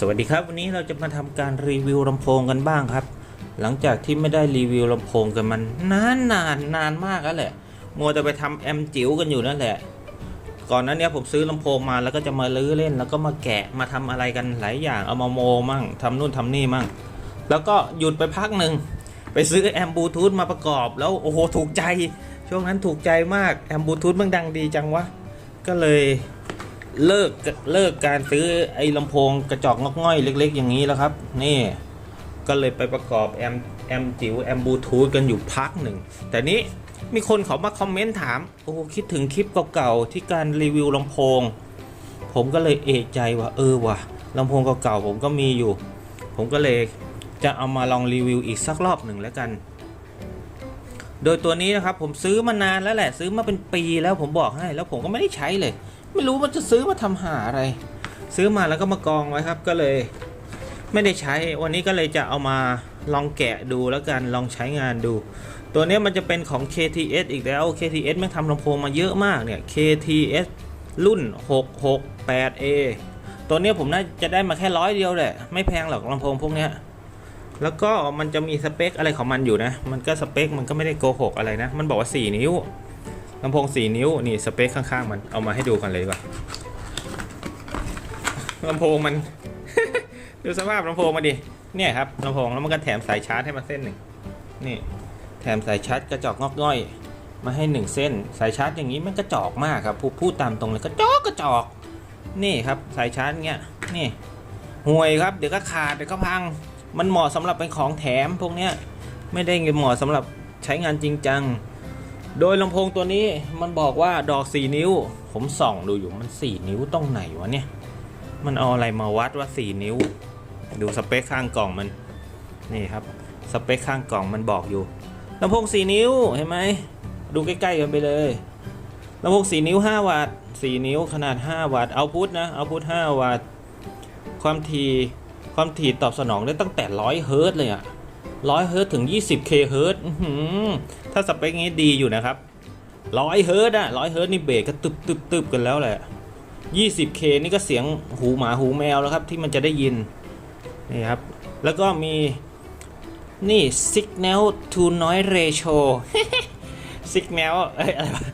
สวัสดีครับ วันนี้เราจะมาทำการรีวิวลำโพงกันบ้างครับ หลังจากที่ไม่ได้รีวิวลำโพงกันมันนานนานนานมากแล้วแหละ มัวแต่ไปทำแอมจิ๋วกันอยู่นั่นแหละ ก่อนหนั้นเนี้ยผมซื้อลำโพงมาแล้วก็จะมาลื้อเล่น แล้วก็มาแกะมาทำอะไรกันหลายอย่างเอามาโมมั่งทำนู่นทำนี่มั่ง แล้วก็หยุดไปพักหนึ่งไปซื้อแอมบลูทูธมาประกอบแล้วโอ้โหถูกใจ ช่วงนั้นถูกใจมากแอมบลูทูธมันดังดีจังวะก็เลย เลิกเลิกการซื้อไอ้ลำโพงกระจอกงอกง่อยเล็ก ๆ อย่างนี้แล้วครับ นี่ก็เลยไปประกอบแอมแอมจิ๋วแอมบลูทูธกันอยู่พักหนึ่ง แต่นี้มีคนเขามาคอมเมนต์ถาม โอ้คิดถึงคลิปเก่าๆที่การรีวิวลำโพง ผมก็เลยเอะใจว่าเออว่ะลำโพงเก่าๆผมก็มีอยู่ ผมก็เลยจะเอามาลองรีวิวอีกสักรอบหนึ่งแล้วกัน โดยตัวนี้นะครับผมซื้อมานานแล้วแหละ ซื้อมาเป็นปีแล้วผมบอกให้ แล้วผมก็ไม่ได้ใช้เลย ไม่รู้มันจะซื้อมาทำหาอะไร ซื้อมาแล้วก็มากองไว้ครับ ก็เลย ไม่ได้ใช้ วันนี้ก็เลยจะเอามาลองแกะดูแล้วกันลองใช้งานดู ตัวนี้มันจะเป็นของ KTS อีกแล้ว KTS ม่งทำลำโพงมาเยอะมากเนี่ย KTS รุ่น 668A ตัวนี้ผมน่าจะได้มาแค่ร้อยเดียวแหละ ไม่แพงหรอกลำโพงพวกนี้แล้วก็มันจะมีสเปคอะไรของมันอยู่นะ มันก็สเปคมันก็ไม่ได้โกหกอะไรนะ มันบอกว่า 4 นิ้ว ลำโพง 4 นิ้ว นี่สเปคข้างๆ มันเอามาให้ดูกันเลยดีกว่าลำโพงมัน ดูสภาพลำโพงมาดิ เนี่ยครับลำโพงแล้วมันก็แถมสายชาร์จให้มาเส้นหนึ่ง นี่ แถมสายชาร์จกระจอกงอกง่อย มาให้หนึ่งเส้น สายชาร์จอย่างนี้มันกระจอกมากครับพูดตามตรงเลยกระจอกกระจอก นี่ครับสายชาร์จเงี้ย นี่ห่วยครับเดี๋ยวก็ขาดเดี๋ยวก็พัง มันเหมาะสำหรับเป็นของแถมพวกเนี้ยไม่ได้เหมาะสำหรับใช้งานจริงจัง โดยลำโพงตัวนี้มันบอกว่าดอก 4 นิ้ว ผมส่องดูอยู่มัน 4 นิ้วตรงไหนวะเนี่ย มันเอาอะไรมาวัดว่า 4 นิ้ว ดูสเปคข้างกล่องมัน นี่ครับ สเปคข้างกล่องมันบอกอยู่ลำโพง 4 นิ้วเห็นไหม ดูใกล้ๆกันไปเลยลำโพง 4 นิ้ว 5 วัตต์ 4 นิ้วขนาด 5 วัตต์เอาพุทนะเอาพุท5วัตต์ ความถี่ความถี่ตอบสนองได้ตั้งแต่ 100 เฮิร์ตเลยอะ 100เฮิร์ตถึง 20เคเฮิร์ตถ้าสเปคนี้ดีอยู่นะครับ100เฮิร์ตอะ100เฮิร์ตนี่เบรกก็ตึบตึบตึบกันแล้วแหละ 20K นี่ก็เสียงหูหมาหูแมวแล้วครับ ที่มันจะได้ยิน นี่ครับ แล้วก็มี นี่ signal to noise ratio signal อ้อะไรวะ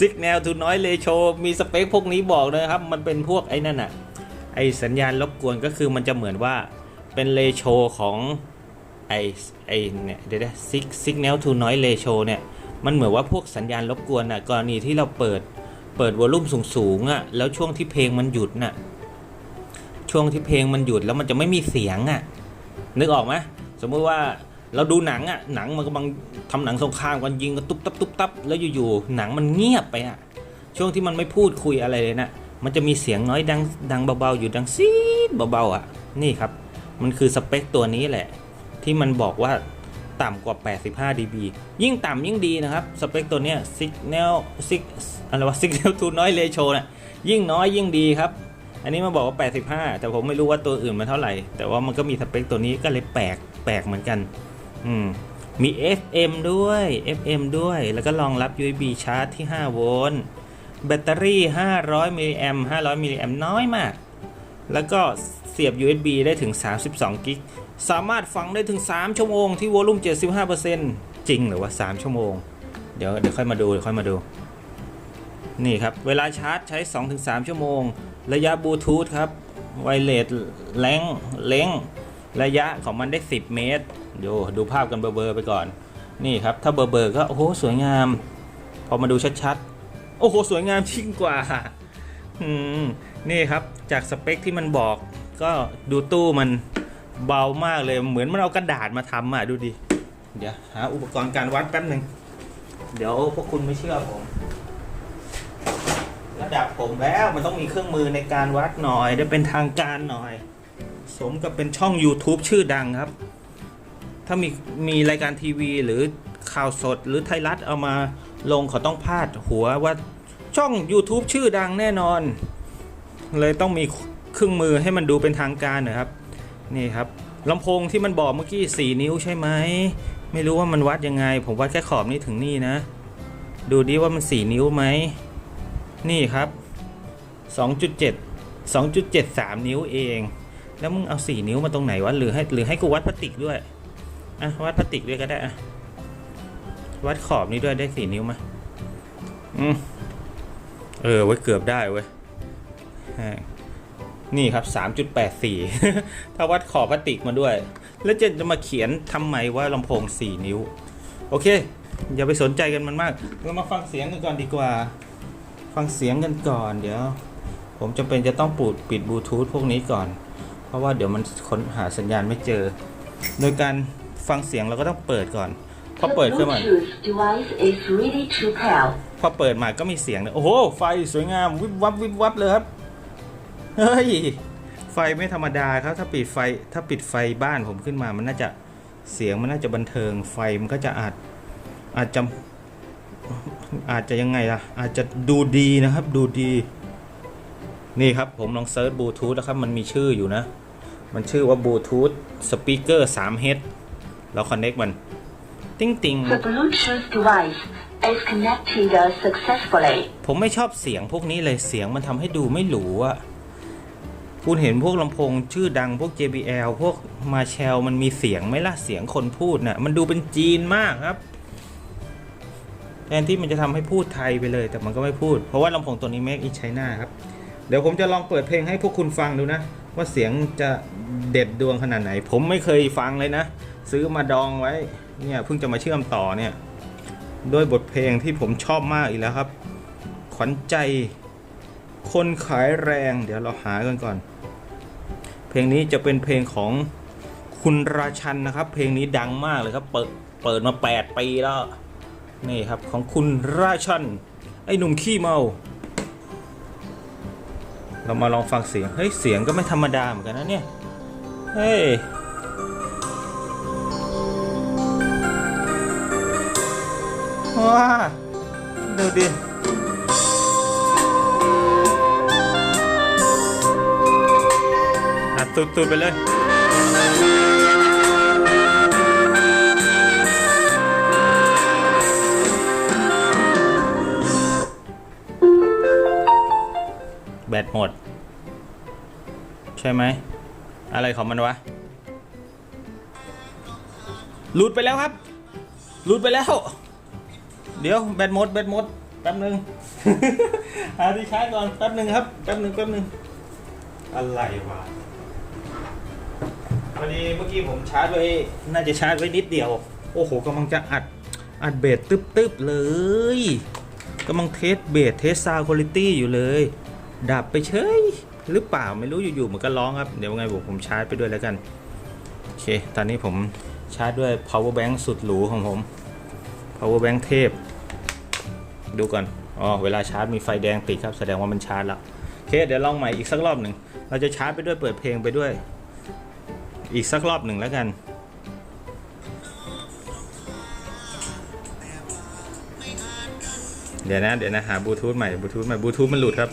signal to noise ratio มีสเปคพวกนี้บอกเลยครับ มันเป็นพวกไอ้นั่นอะไอสัญญาณรบกวนก็คือมันจะเหมือนว่าเป็นเรโชของ ไอไอเนี่ยเดี๋ยวนะ signal to noise ratio เนี่ยมันเหมือนว่าพวกสัญญาณรบกวนอะกรณีที่เราเปิดเปิดวอลลุ่มสูงๆอะแล้วช่วงที่เพลงมันหยุดน่ะช่วงที่เพลงมันหยุดแล้วมันจะไม่มีเสียงอะนึกออกไหมสมมติว่าเราดูหนังอะหนังมันกำลังทำหนังสงครามกันยิงกันตุ๊บตับตุ๊บตับแล้วอยู่ๆหนังมันเงียบไปอะช่วงที่มันไม่พูดคุยอะไรเลยนะมันจะมีเสียงน้อยดังดังเบาๆอยู่ดังซีดเบาๆอะนี่ครับ มันคือสเปคตัวนี้แหละ ที่มันบอกว่าต่ำกว่า 85 dB ยิ่งต่ำยิ่งดีนะครับ สเปคตัวเนี้ย signal sig อะไรวะ signal to noise ratio น่ะยิ่งน้อยยิ่งดีครับ อันนี้มาบอกว่า 85 แต่ผมไม่รู้ว่าตัวอื่นมันเท่าไหร่ แต่ว่ามันก็มีสเปคตัวนี้ก็เลยแปลกแปลกเหมือนกัน อืม มี FM ด้วย FM ด้วย แล้วก็รองรับ USB ชาร์จที่ 5 โวลต์ แบตเตอรี่ 500 มิลลิแอม500 มิลลิแอมน้อยมาก แล้วก็เสียบ USB ได้ถึง 32 กิก สามารถฟังได้ถึง 3 ชั่วโมงที่วอลลุ่ม 75%จริงหรือว่า 3 ชั่วโมง เดี๋ยวเดี๋ยวค่อยมาดูเดี๋ยวค่อยมาดู นี่ครับ เวลาชาร์จใช้ 2-3 ชั่วโมง ระยะบลูทูธครับไวเลสแรงเล้งระยะของมันได้ 10 เมตรดูดูภาพกันเบอร์ไปก่อน นี่ครับ ถ้าเบอร์ก็ โอ้โห สวยงาม พอมาดูชัดๆ โอ้โห สวยงามยิ่งกว่าอืมนี่ครับจากสเปคที่มันบอก ก็ดูตู้มัน เบามากเลยเหมือนมันเอากระดาษมาทำอะดูดิ เดี๋ยวหาอุปกรณ์การวัดแป๊บหนึ่งเดี๋ยวพวกคุณไม่เชื่อผม ระดับผมแล้วมันต้องมีเครื่องมือในการวัดหน่อย ได้เป็นทางการหน่อย สมกับเป็นช่อง YouTube ชื่อดังครับ ถ้ามีมีรายการทีวีหรือข่าวสดหรือไทยรัฐเอามาลงเขาต้องพาดหัวว่าช่อง YouTube ชื่อดังแน่นอน เลยต้องมีเครื่องมือให้มันดูเป็นทางการนะครับ นี่ครับลำโพงที่มันบอกเมื่อกี้ 4 นิ้วใช่ไหม ไม่รู้ว่ามันวัดยังไง ผมวัดแค่ขอบนี้ถึงนี่นะ ดูดิว่ามัน 4 นิ้วไหม นี่ครับ 2.7 2.73 นิ้วเอง แล้วมึงเอา 4 นิ้วมาตรงไหนวะ หรือให้หรือให้กูวัดพลาสติกด้วย อะ วัดพลาสติกด้วยก็ได้อะ วัดขอบนี้ด้วยได้ 4 นิ้วมาอืมเออไว้เกือบได้เว้ย นี่ครับ 3.84 ถ้าวัดขอบพลาสติกมาด้วย แล้วจะจะมาเขียนทำไมว่าลำโพง 4 นิ้ว โอเค อย่าไปสนใจกันมันมาก เรามาฟังเสียงกันก่อนดีกว่า ฟังเสียงกันก่อน เดี๋ยว ผมจำเป็นจะต้องปูดปิดบลูทูธพวกนี้ก่อน เพราะว่าเดี๋ยวมันค้นหาสัญญาณไม่เจอ โดยการฟังเสียงเราก็ต้องเปิดก่อน พอ The เปิดขึ้นมา Bluetooth device is ready to pair. พอเปิดมาก็มีเสียงเลยโอ้โห ไฟสวยงาม วิบวับวิบวับเลยครับ เฮ้ย ไฟไม่ธรรมดาครับ ถ้าปิดไฟ ถ้าปิดไฟบ้านผมขึ้นมา มันน่าจะเสียงมันน่าจะบันเทิง ไฟมันก็จะอาจอาจจะอาจจะยังไงล่ะ อาจจะดูดีนะครับ ดูดี นี่ครับผมลองเซิร์ชบลูทูธแล้วครับ มันมีชื่ออยู่นะ มันชื่อว่าบลูทูธสปีกเกอร์ 3H แล้วคอนเน็กมัน ติ้งติง The Bluetooth device is connected successfully. ผมไม่ชอบเสียงพวกนี้เลยเสียงมันทำให้ดูไม่หรูอะ คุณเห็นพวกลำโพงชื่อดังพวก JBL พวก Marshall มันมีเสียงไหมล่ะเสียงคนพูดน่ะมันดูเป็นจีนมากครับแทนที่มันจะทำให้พูดไทยไปเลย แต่มันก็ไม่พูด เพราะว่าลำโพงตัวนี้ Make in China ครับ เดี๋ยวผมจะลองเปิดเพลงให้พวกคุณฟังดูนะ ว่าเสียงจะเด็ดดวงขนาดไหน ผมไม่เคยฟังเลยนะ ซื้อมาดองไว้ เนี่ยเพิ่งจะมาเชื่อมต่อเนี่ย ด้วยบทเพลงที่ผมชอบมากอีกแล้วครับ ขวัญใจ คนขายแรง เดี๋ยวเราหากันก่อน เพลงนี้จะเป็นเพลงของคุณราชันนะครับ เพลงนี้ดังมากเลยครับ เปิดเปิดมา 8 ปีแล้ว นี่ครับของคุณราชัน ไอ้หนุ่มขี้เมา เรามาลองฟังเสียง เฮ้ย เสียงก็ไม่ธรรมดาเหมือนกันนะเนี่ย เฮ้ยว้าดูดิ อัดตุดๆไปเลยแบตหมด ใช่ไหม อะไรของมันวะหลุดไปแล้วครับหลุดไปแล้ว เดี๋ยวแบตหมดแบตหมดแป๊บหนึ่งหาที่ชาร์จก่อนแป๊บหนึ่งครับแป๊บหนึ่งแป๊บหนึ่งอะไรวะ พอดีเมื่อกี้ผมชาร์จไว้ น่าจะชาร์จไว้นิดเดียว โอ้โหกำลังจะอัด อัดเบสตึบๆเลยกำลังเทสเบสเทสซาวคุณภาพอยู่เลย ดับไปเฉยหรือเปล่าไม่รู้อยู่ๆมันก็ร้องครับ เดี๋ยวไงบอกผมชาร์จไปด้วยแล้วกัน โอเค ตอนนี้ผมชาร์จด้วย power bank สุดหรูของผม power bank เทพ ดูก่อน อ๋อ เวลาชาร์จมีไฟแดงติดครับ แสดงว่ามันชาร์จแล้ว โอเค เดี๋ยวลองใหม่อีกสักรอบหนึ่ง เราจะชาร์จไปด้วยเปิดเพลงไปด้วย อีกสักรอบหนึ่งแล้วกัน เดี๋ยวนะ เดี๋ยวนะ หาบลูทูธใหม่บลูทูธใหม่บลูทูธมันหลุดครับ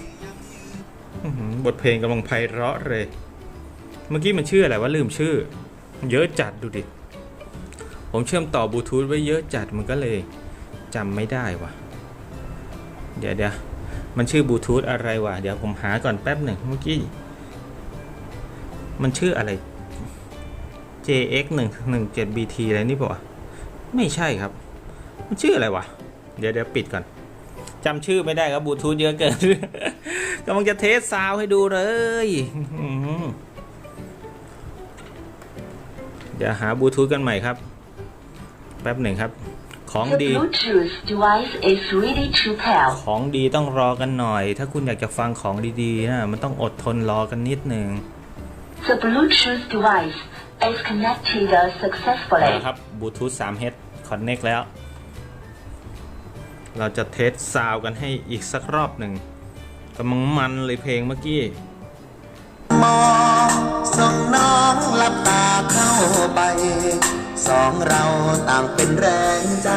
บทเพลงกำลังไพเราะเลย เมื่อกี้มันชื่ออะไรวะลืมชื่อ เยอะจัดดูดิ ผมเชื่อมต่อบลูทูธไว้เยอะจัดมันก็เลยจำไม่ได้วะเดี๋ยวเดี๋ยวมันชื่อบลูทูธอะไรวะ เดี๋ยวผมหาก่อนแป๊บหนึ่งเมื่อกี้ มันชื่ออะไร JX 1 1 7 BT อะไรนี่ปะวะไม่ใช่ครับ มันชื่ออะไรวะ เดี๋ยวเดี๋ยวปิดก่อนจำชื่อไม่ได้ครับบลูทูธเยอะเกินกำลังจะเทสซาวด์ให้ดูเลยอื้อหือเดี๋ยวหาบลูทูธกันใหม่ครับ แป๊บหนึ่งครับของ The ดี Bluetooth device is ready to pair. ของดีต้องรอกันหน่อย ถ้าคุณอยากจะฟังของดีๆนะมันต้องอดทนรอกันนิดหนึ่ง The Bluetooth device is connected เอา successfully. ละครับบลูทูธ 3H Connect แล้ว เราจะเทสซาวด์กันให้อีกสักรอบหนึ่งกำลังมันเลยเพลงเมื่อกี้มองส่งน้องหลับตาเข้าไป สองเราต่างเป็นแรงใจ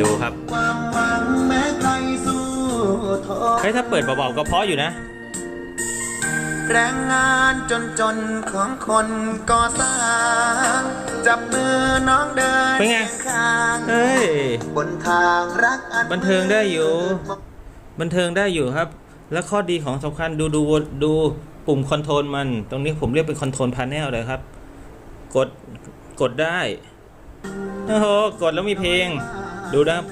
ดูครับความหวังแม้ใครสู้ท้อเฮ้ยถ้าเปิดเบาๆก็เพราะอยู่นะ แรงงานจนจนๆของคนก่อสร้างจับมือน้องเดินเป็นไงเคียงข้างเฮ้ยบนทางรักอันบันเทิงได้อยู่ บันเทิงได้อยู่ครับ แล้วข้อดีของสำคัญดูดูดูปุ่มคอนโทรลมัน ตรงนี้ผมเรียกเป็นคอนโทรลพา n เนลเลยครับ กดกดได้โอ้โหกดแล้วมีเพลง ดูนะครับ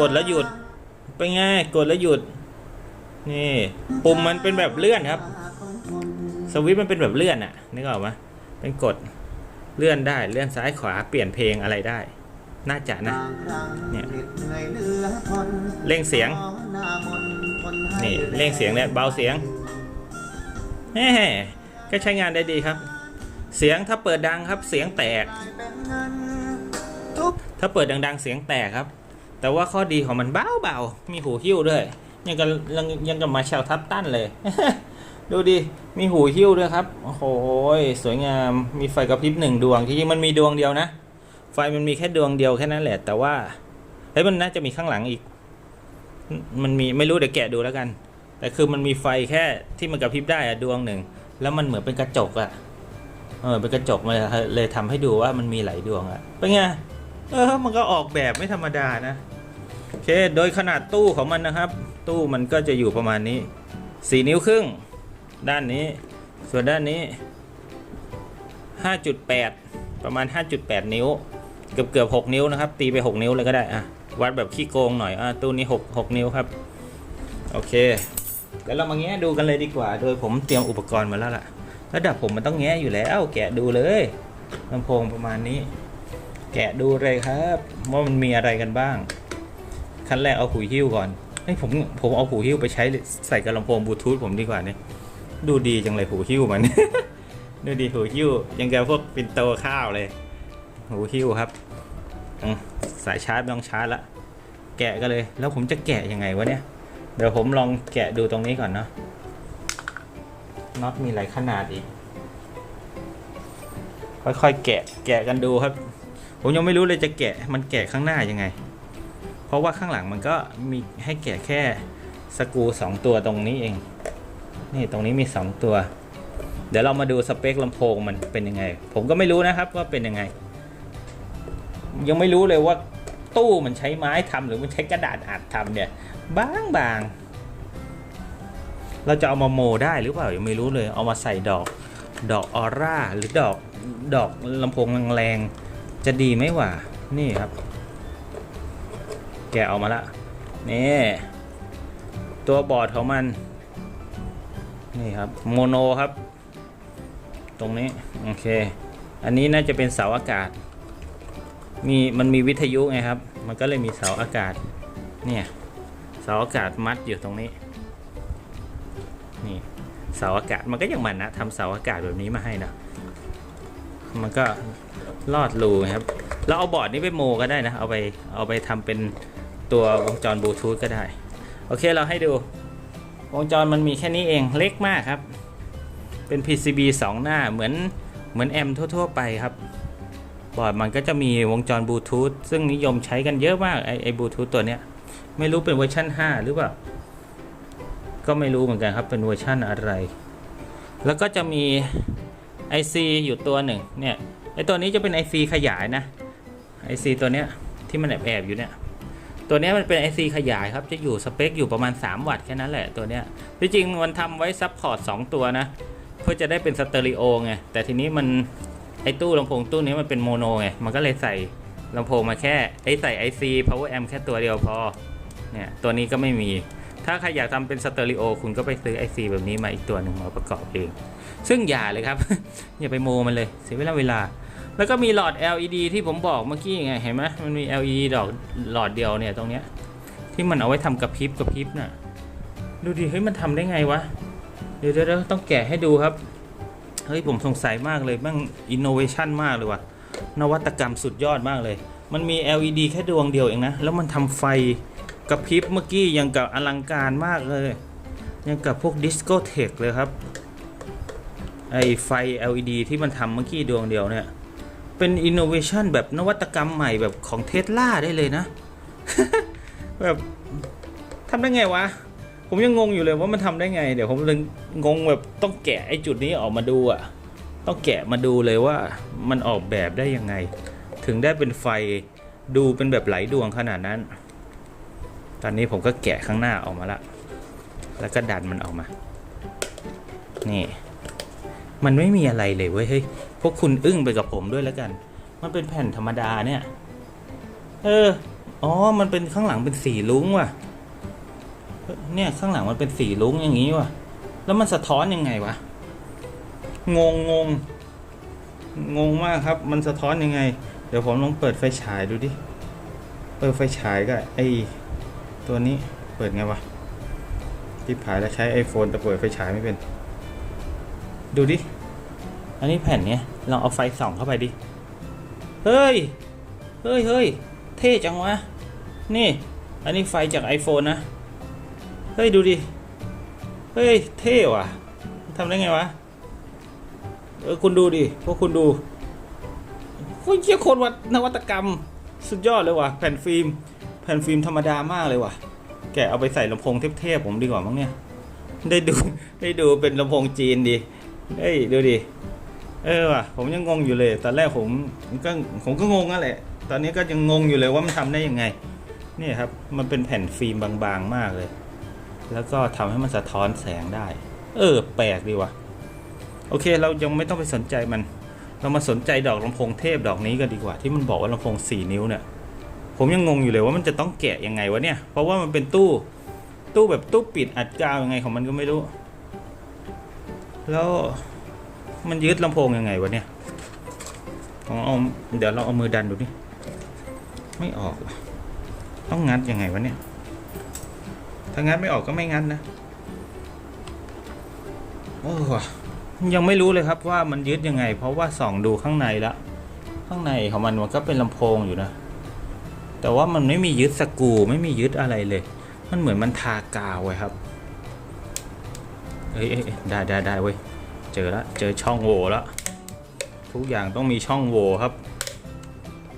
กดแล้วหยุดเป็นไงกดแล้วหยุด นี่ ปุ่มมันเป็นแบบเลื่อนครับ สวิตมันเป็นแบบเลื่อนอะนึกออกไหมเป็นกดเลื่อนได้เลื่อนซ้ายขวาเปลี่ยนเพลงอะไรได้ น่าจะนะเนี่ยเร่งเสียงนี่เร่งเสียงเนี่ยเบาเสียงแหมก็ใช้งานได้ดีครับ เสียงถ้าเปิดดังครับเสียงแตก ถ้าเปิดดัง ๆ เสียงแตกครับ แต่ว่าข้อดีของมันเบาๆมีหูหิ้วด้วยยังกับยังกับมาแชลทับตันเลย ดูดิ มีหูหิ้วด้วยครับ โอ้โห สวยงาม มีไฟกระพริบหนึ่งดวง จริงๆ มันมีดวงเดียวนะ ไฟมันมีแค่ดวงเดียวแค่นั้นแหละ แต่ว่า เฮ้ย มันน่าจะมีข้างหลังอีก มันมี ไม่รู้เดี๋ยวแกะดูแล้วกัน แต่คือมันมีไฟแค่ที่มันกระพริบได้อะดวงหนึ่ง แล้วมันเหมือนเป็นกระจกอะเออ เป็นกระจกมาเลยเลยทำให้ดูว่ามันมีหลายดวงอะเป็นไง เออ มันก็ออกแบบไม่ธรรมดานะ โอเค โดยขนาดตู้ของมันนะครับ ตู้มันก็จะอยู่ประมาณนี้ 4 นิ้วครึ่ง ด้านนี้ ส่วนด้านนี้ 5.8 ประมาณ 5.8 นิ้ว เกือบเกือบ6นิ้วนะครับ ตีไป 6 นิ้วเลยก็ได้อะวัดแบบขี้โกงหน่อยอะตู้นี้ 6 6 นิ้วครับ โอเคเดี๋ยวเรามาแงะดูกันเลยดีกว่า โดยผมเตรียมอุปกรณ์มาแล้วล่ะ ระดับผมมันต้องแงะอยู่แล้วแกะดูเลยลำโพงประมาณนี้ แกะดูเลยครับว่ามันมีอะไรกันบ้าง ขั้นแรกเอาหูหิ้วก่อนเฮ้ยผมผมเอาหูหิ้วไปใช้ใส่กับลำโพงบลูทูธผมดีกว่าเนี่ย ดูดีจังเลยหูหิ้วมัน ดูดีหูหิ้วยังแกพวกปินโตข้าวเลย หูหิ้วครับสายชาร์จต้องชาร์จละแกะกันเลย แล้วผมจะแกะยังไงวะเนี่ย เดี๋ยวผมลองแกะดูตรงนี้ก่อนเนาะน็อตมีหลายขนาดอีก ค่อยๆแกะแกะกันดูครับ ผมยังไม่รู้เลยจะแกะมันแกะข้างหน้ายังไง เพราะว่าข้างหลังมันก็มีให้แกะแค่สกูสองตัวตรงนี้เอง นี่ตรงนี้มีสองตัว เดี๋ยวเรามาดูสเปคลำโพงมันเป็นยังไง ผมก็ไม่รู้นะครับว่าเป็นยังไง ยังไม่รู้เลยว่าตู้มันใช้ไม้ทำหรือมันใช้กระดาษอัดทำเนี่ย บางบางเราจะเอามาโมได้หรือเปล่ายังไม่รู้เลยเอามาใส่ดอก ดอกออร่าหรือดอกดอกลำโพงแรงๆจะดีไหมวะนี่ครับ แกะออกมาละนี่ตัวบอร์ดของมัน นี่ครับโมโนครับ ตรงนี้ โอเค อันนี้น่าจะเป็นเสาอากาศ มีมันมีวิทยุไงครับ มันก็เลยมีเสาอากาศ เนี่ยเสาอากาศมัดอยู่ตรงนี้ นี่เสาอากาศมันก็ยังมันนะทำเสาอากาศแบบนี้มาให้นะมันก็ลอดรูครับเราเอาบอร์ดนี้ไปโมก็ได้นะ เอาไปเอาไปทำเป็นตัววงจรบลูทูธก็ได้ โอเคเราให้ดู วงจรมันมีแค่นี้เองเล็กมากครับ เป็น PCB 2 หน้าเหมือนเหมือนแอมทั่ว ๆ ไปครับบอร์ดมันก็จะมีวงจรบลูทูธซึ่งนิยมใช้กันเยอะมากไอไอบลูทูธตัวเนี้ยไม่รู้เป็นเวอร์ชัน5 หรือเปล่า ก็ไม่รู้เหมือนกันครับเป็นเวอร์ชันอะไร แล้วก็จะมี IC อยู่ตัวหนึ่งเนี่ยไอตัวนี้จะเป็น IC ขยายนะ IC ตัวเนี้ยที่มันแอบแอบอยู่เนี่ย ตัวนี้มันเป็น IC ขยายครับจะอยู่สเปคอยู่ประมาณ 3 วัตต์แค่นั้นแหละตัวนี้ที่จริงมันทำไว้ซับพอร์ต2ตัวนะเพื่อจะได้เป็นสเตอริโอไงแต่ทีนี้มันไอตู้ลำโพงตู้นี้มันเป็นโมโนไงมันก็เลยใส่ลำโพงมาแค่ไอใส่ IC power amp แค่ตัวเดียวพอเนี่ยตัวนี้ก็ไม่มี ถ้าใครอยากทำเป็นสเตอริโอคุณก็ไปซื้อ IC แบบนี้มาอีกตัวหนึ่งมาประกอบเอง ซึ่งอย่าเลยครับ อย่าไปโมมันเลยเสียเวลาเวลา แล้วก็มีหลอด LED ที่ผมบอกเมื่อกี้ไงเห็นไหมมันมี LED ดอกหลอดเดียวเนี่ยตรงเนี้ยที่มันเอาไว้ทำกระพริบกระพริบน่ะดูดิเฮ้ยมันทำได้ไงวะเดี๋ยวเดี๋ยวต้องแกะให้ดูครับเฮ้ยผมสงสัยมากเลยแม่งอินโนเวชันมากเลยว่ะนวัตกรรมสุดยอดมากเลย มันมี LED แค่ดวงเดียวเองนะ แล้วมันทำไฟกระพริบเมื่อกี้ยังกับอลังการมากเลย ยังกับพวกดิสโกเทคเลยครับไอไฟ LED ที่มันทำเมื่อกี้ดวงเดียวเนี่ย เป็นอินโนเวชันแบบนวัตกรรมใหม่แบบของเทสลาได้เลยนะ แบบทำได้ไงวะ ผมยังงงอยู่เลยว่ามันทำได้ไง เดี๋ยวผมเลยงงแบบต้องแกะไอ้จุดนี้ออกมาดูอะต้องแกะมาดูเลยว่ามันออกแบบได้ยังไง ถึงได้เป็นไฟดูเป็นแบบไหลดวงขนาดนั้น ตอนนี้ผมก็แกะข้างหน้าออกมาละ แล้วก็ดันมันออกมา นี่ มันไม่มีอะไรเลยเว้ยเฮ้ย พวกคุณอึ้งไปกับผมด้วยแล้วกัน มันเป็นแผ่นธรรมดาเนี่ย เออ อ๋อ มันเป็นข้างหลังเป็นสีลุ้งว่ะ เนี่ยข้างหลังมันเป็นสีลุ้งอย่างนี้ว่ะ แล้วมันสะท้อนยังไงวะ งงงง งงมากครับ มันสะท้อนยังไง เดี๋ยวผมลองเปิดไฟฉายดูดิ เปิดไฟฉายก็ไอตัวนี้เปิดไงวะที่ผายแล้วใช้ iPhone แต่เปิดไฟฉายไม่เป็น ดูดิ อันนี้แผ่นเนี้ยลองเอาไฟส่องเข้าไปดิ เฮ้ย เฮ้ยเฮ้ยเท่จังวะ นี่ อันนี้ไฟจาก iPhone นะ เฮ้ย ดูดิ เฮ้ย เท่ว่ะทำได้ไงวะ เออ คุณดูดิ พวกคุณดูโอ้ยเชี่ยคนวัดนวัตกรรม สุดยอดเลยว่ะ แผ่นฟิล์ม แผ่นฟิล์มธรรมดามากเลยว่ะ แกเอาไปใส่ลำโพงเทพๆผมดีกว่ามั้งเนี่ย ได้ดู ได้ดูเป็นลำโพงจีนดีเฮ้ย ดูดิ เออว่ะผมยังงงอยู่เลย ตอนแรกผมก็ผมก็งงนั่นแหละ ตอนนี้ก็ยังงงอยู่เลยว่ามันทำได้ยังไงนี่ครับมันเป็นแผ่นฟิล์มบางๆมากเลย แล้วก็ทำให้มันสะท้อนแสงได้ เออ แปลกดีว่ะโอเค เรายังไม่ต้องไปสนใจมัน เรามาสนใจดอกลำโพงเทพดอกนี้กันดีกว่า ที่มันบอกว่าลำโพงสี่นิ้วเนี่ยผมยังงงอยู่เลยว่ามันจะต้องแกะยังไงวะเนี่ย เพราะว่ามันเป็นตู้ ตู้แบบตู้ปิดอัดกาวยังไงของมันก็ไม่รู้ แล้ว มันยึดลำโพงยังไงวะเนี่ยผมเอาเดี๋ยวเราเอามือดันดูดิไม่ออกว่ะต้องงัดยังไงวะเนี่ยถ้างัดไม่ออกก็ไม่งัดนะโอ้ยังไม่รู้เลยครับว่ามันยึดยังไง เพราะว่าส่องดูข้างในละข้างในของมันมันก็เป็นลำโพงอยู่นะ แต่ว่ามันไม่มียึดสกูไม่มียึดอะไรเลย มันเหมือนมันทากาวไว้ครับเอ้ยเอ้ยเอ้ยได้ได้ได้เว้ย เจอแล้วเจอช่องโหว่แล้วทุกอย่างต้องมีช่องโหว่ครับ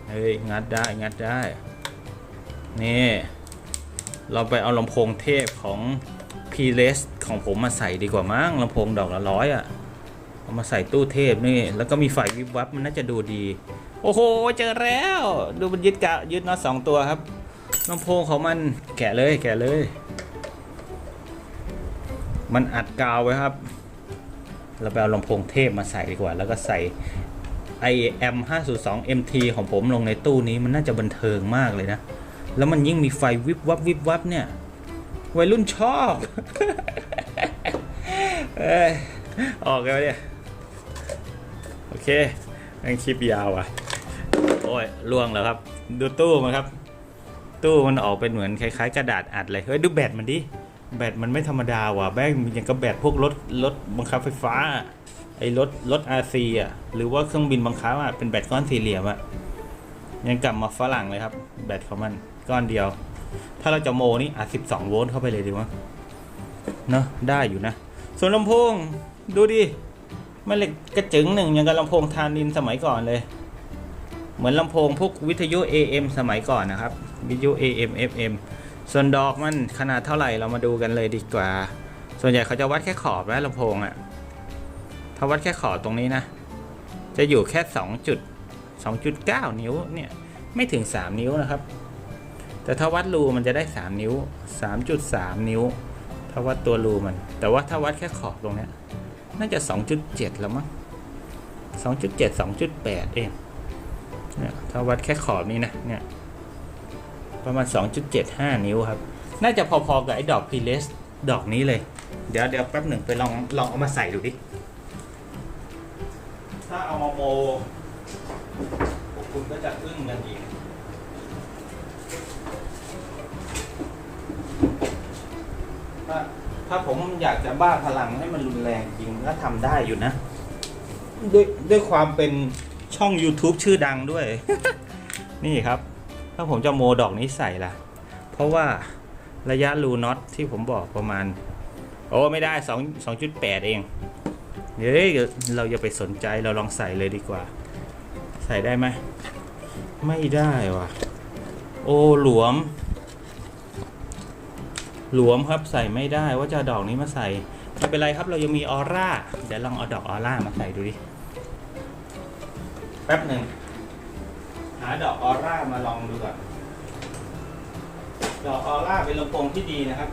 เฮ้ยงัดได้งัดได้นี่เราไปเอาลำโพงเทพของ p l e s ของผมมาใส่ดีกว่ามั้งลำโพงดอกละร้อยอะเอามาใส่ตู้เทพนี่ แล้วก็มีไฟวิบวับมันน่าจะดูดี โอ้โห เจอแล้ว ดูมันยึดกะยึดน็อตสองตัวครับลำโพงของมันแกะเลยแกะเลย มันอัดกาวไว้ครับ เราไปเอาลำโพงเทพมาใส่ดีกว่า แล้วก็ใส่ i m 5 2 mt ของผมลงในตู้นี้มันน่าจะบันเทิงมากเลยนะ แล้วมันยิ่งมีไฟวิบวับวิบวับเนี่ยวัยรุ่นชอบเอ้ยออกแล้วเนี่ย โอเคนั่งคลิปยาวอะ โอ้ยล่วงแล้วครับ ดูตู้มันครับ ตู้มันออกเป็นเหมือนคล้ายๆ กระดาษอัดเลย เฮ้ย ดูแบตมันดิ แบตมันไม่ธรรมดาว่ะแบงมันยังกับแบตพวกรถรถบังคับไฟฟ้า ไอ้รถรถ RC อะหรือว่าเครื่องบินบังคับอะเป็นแบตก้อนสี่เหลี่ยมอะยังกลับมาฝรั่งเลยครับ แบตของมันก้อนเดียว ถ้าเราจะโมนี่อะ12โวลต์เข้าไปเลยดีวะเนอะได้อยู่นะ ส่วนลำโพงดูดิไม่เหล็กกระจึงหนึ่งอย่างกับลำโพงทานินสมัยก่อนเลย เหมือนลำโพงพวกวิทยุ AM สมัยก่อนนะครับ วิทยุ AM FM ส่วนดอกมันขนาดเท่าไหร่เรามาดูกันเลยดีกว่า ส่วนใหญ่เขาจะวัดแค่ขอบนะลำโพงอะ่ะถ้าวัดแค่ขอบตรงนี้นะ จะอยู่แค่2จุด2.9 นิ้วเนี่ยไม่ถึง 3 นิ้วนะครับ แต่ถ้าวัดรูมันจะได้ 3 นิ้ว 3.3 นิ้ว ถ้าวัดตัวรูมัน แต่ว่าถ้าวัดแค่ขอบตรงนี้น่าจะ 2.7 แล้วมั้ง2.7 2.8 เองเนี่ยถ้าวัดแค่ขอบนี้นะเนี่ย ประมาณ 2.75 นิ้วครับ น่าจะพอๆกับไอ้ดอกพีเลสดอกนี้เลย เดี๋ยวเดี๋ยวแป๊บหนึ่งไปลองลองเอามาใส่ดูดิ ถ้าเอามาโมพวกคุณก็จะอึ้งกันอีกถ้าถ้าผมอยากจะบ้าพลังให้มันรุนแรงจริงก็ทำได้อยู่นะ ด้วยด้วยความเป็นช่อง YouTube ชื่อดังด้วย นี่ครับ ถ้าผมจะโมดอกนี้ใส่ล่ะ เพราะว่าระยะรูน็อตที่ผมบอกประมาณ โอ้ไม่ได้2 2.8 เองเฮ้ยเราอย่าไปสนใจเราลองใส่เลยดีกว่า ใส่ได้ไหมไม่ได้ว่ะ โอ้หลวม หลวมครับใส่ไม่ได้ว่าจะดอกนี้มาใส่ไม่เป็นไรครับเรายังมีออร่าเดี๋ยวลองเอาดอกออร่ามาใส่ดูดิแป๊บหนึ่ง หาดอกออร่ามาลองดูก่อนดอกออร่าเป็นลำโพงที่ดีนะครับ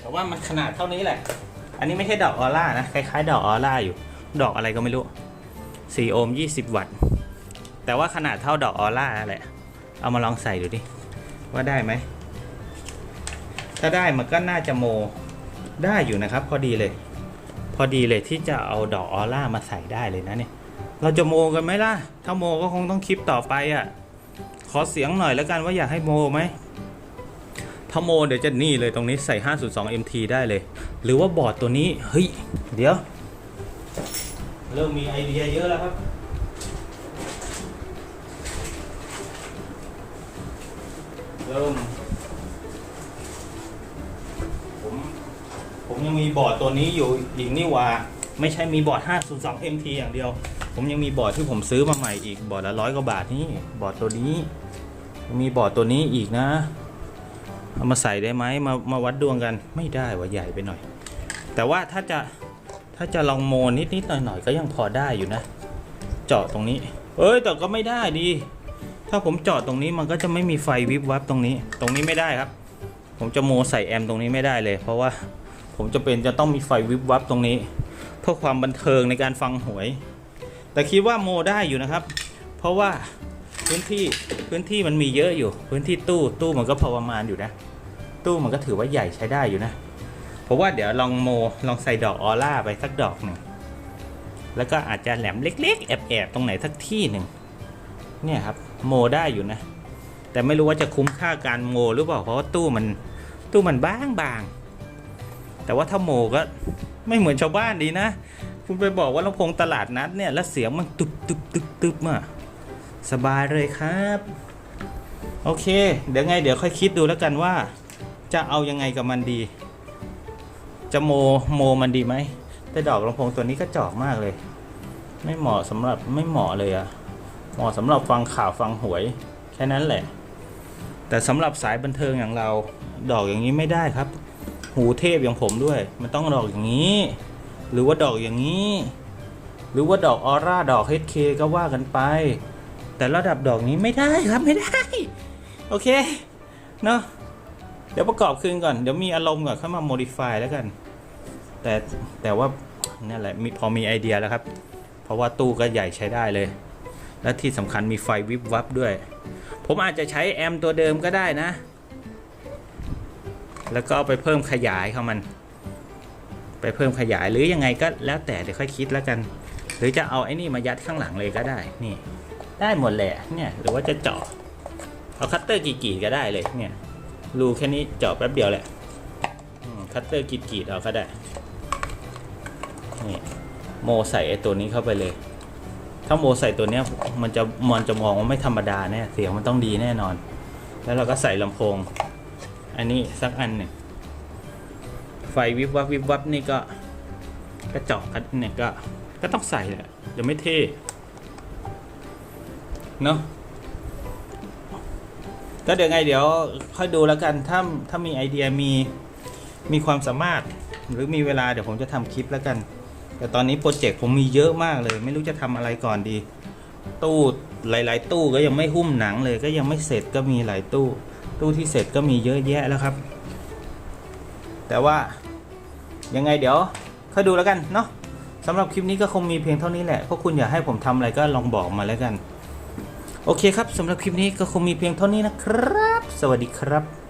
แต่ว่ามันขนาดเท่านี้แหละ อันนี้ไม่ใช่ดอกออร่านะ คล้ายๆ ดอกออร่าอยู่ ดอกอะไรก็ไม่รู้4โอห์ม20 วัตต์ แต่ว่าขนาดเท่าดอกออร่าแหละ เอามาลองใส่ดูดิ ว่าได้ไหม ถ้าได้มันก็น่าจะโมได้อยู่นะครับ พอดีเลย พอดีเลยที่จะเอาดอกออร่ามาใส่ได้เลยนะเนี่ย เราจะโมกันไหมล่ะ ถ้าโมก็คงต้องคลิปต่อไปอะ่ะ ขอเสียงหน่อยแล้วกันว่าอยากให้โมไหมถ้าโมเดี๋ยวจะนี่เลยตรงนี้ใส่ 502 MT ได้เลย หรือว่าบอร์ดตัวนี้ เฮ้ย เดี๋ยว เริ่มมีไอเดียเยอะแล้วครับ เริ่ม ผม ผมยังมีบอร์ดตัวนี้อยู่อีกนี่ว่า ไม่ใช่มีบอร์ด 502 MT อย่างเดียว ผมยังมีบอร์ดที่ผมซื้อมาใหม่อีกบอร์ดละร้อยกว่าบาทนี่บอร์ดตัวนี้ มีบอร์ดตัวนี้อีกนะ เอามาใส่ได้ไหมมามาวัดดวงกันไม่ได้ว่าใหญ่ไปหน่อย แต่ว่าถ้าจะถ้าจะลองโมนิดนิดหน่อยหน่อยก็ยังพอได้อยู่นะ เจาะตรงนี้ เอ้ยแต่ก็ไม่ได้ดี ถ้าผมเจาะตรงนี้มันก็จะไม่มีไฟวิบวับตรงนี้ ตรงนี้ไม่ได้ครับ ผมจะโมใส่แอมตรงนี้ไม่ได้เลย เพราะว่าผมจะเป็นจะต้องมีไฟวิบวับตรงนี้ เพื่อความบันเทิงในการฟังหวย แต่คิดว่าโมได้อยู่นะครับ เพราะว่าพื้นที่พื้นที่มันมีเยอะอยู่ พื้นที่ตู้ตู้มันก็พอประมาณอยู่นะ ตู้มันก็ถือว่าใหญ่ใช้ได้อยู่นะเพราะว่าเดี๋ยวลองโมลองใส่ดอกออร่าไปสักดอกหนึ่งแล้วก็อาจจะแหลมเล็ก ๆ แอบๆตรงไหนสักที่หนึ่งเนี่ยครับโมได้อยู่นะ แต่ไม่รู้ว่าจะคุ้มค่าการโมหรือเปล่าเพราะว่าตู้มันตู้มันบางบางๆแต่ว่าถ้าโมก็ไม่เหมือนชาวบ้านดีนะ คุณไปบอกว่าลำโพงตลาดนัดเนี่ยแล้วเสียงมันตึบตึบตึบตึบอะสบายเลยครับ โอเค เดี๋ยวไงเดี๋ยวค่อยคิดดูแล้วกันว่า จะเอายังไงกับมันดี จะโมโมมันดีไหมแต่ดอกลำโพงตัวนี้ก็จอกมากเลย ไม่เหมาะสำหรับไม่เหมาะเลยอะเหมาะสำหรับฟังข่าวฟังหวย แค่นั้นแหละ แต่สำหรับสายบันเทิงอย่างเรา ดอกอย่างนี้ไม่ได้ครับ หูเทพอย่างผมด้วย มันต้องดอกอย่างนี้ หรือว่าดอกอย่างนี้ หรือว่าดอกออร่าดอก HK ก็ว่ากันไป แต่ระดับดอกนี้ไม่ได้ครับไม่ได้ โอเค เนาะเดี๋ยวประกอบคืนก่อน เดี๋ยวมีอารมณ์ก่อนเข้ามา modify แล้วกัน แต่แต่ว่านั่นแหละมีพอมีไอเดียแล้วครับ เพราะว่าตู้ก็ใหญ่ใช้ได้เลย และที่สำคัญมีไฟวิบวับด้วย ผมอาจจะใช้แอมตัวเดิมก็ได้นะ แล้วก็ไปเพิ่มขยายเข้ามัน เพิ่มขยายหรือยังไงก็แล้วแต่เดี๋ยวค่อยคิดแล้วกัน หรือจะเอาไอ้นี่มายัดข้างหลังเลยก็ได้นี่ ได้หมดแหละเนี่ยหรือว่าจะเจาะเอาคัตเตอร์กรีดๆก็ได้เลยเนี่ยรูแค่นี้เจาะแป๊บเดียวแหละคัตเตอร์กรีดๆเอาก็ได้นี่โมใส่ไอ้ตัวนี้เข้าไปเลย ถ้าโมใส่ตัวเนี้ยมันจะมันจะมองว่าไม่ธรรมดาแน่เสียงมันต้องดีแน่นอน แล้วเราก็ใส่ลำโพง อันนี้สักอันหนึ่ง ฟวิบวับวิบวับนี่ก็กระจอกกันเนี่ยก็ก็ต้องใส่แหละจะไม่เท่เนาะก็เดี๋ยวไงเดี๋ยวค่อยดูแล้วกันถ้าถ้ามีไอเดียมีมีความสามารถหรือมีเวลาเดี๋ยวผมจะทำคลิปแล้วกัน แต่ตอนนี้โปรเจกต์ผมมีเยอะมากเลย ไม่รู้จะทำอะไรก่อนดี ตู้หลาย ๆ ตู้ก็ยังไม่หุ้มหนังเลย ก็ยังไม่เสร็จก็มีหลายตู้ ตู้ที่เสร็จก็มีเยอะแยะแล้วครับ แต่ว่า ยังไงเดี๋ยวค่อยดูแล้วกันเนาะสำหรับคลิปนี้ก็คงมีเพียงเท่านี้แหละพวกคุณอยากให้ผมทำอะไรก็ลองบอกมาแล้วกัน โอเคครับสำหรับคลิปนี้ก็คงมีเพียงเท่านี้นะครับ สวัสดีครับ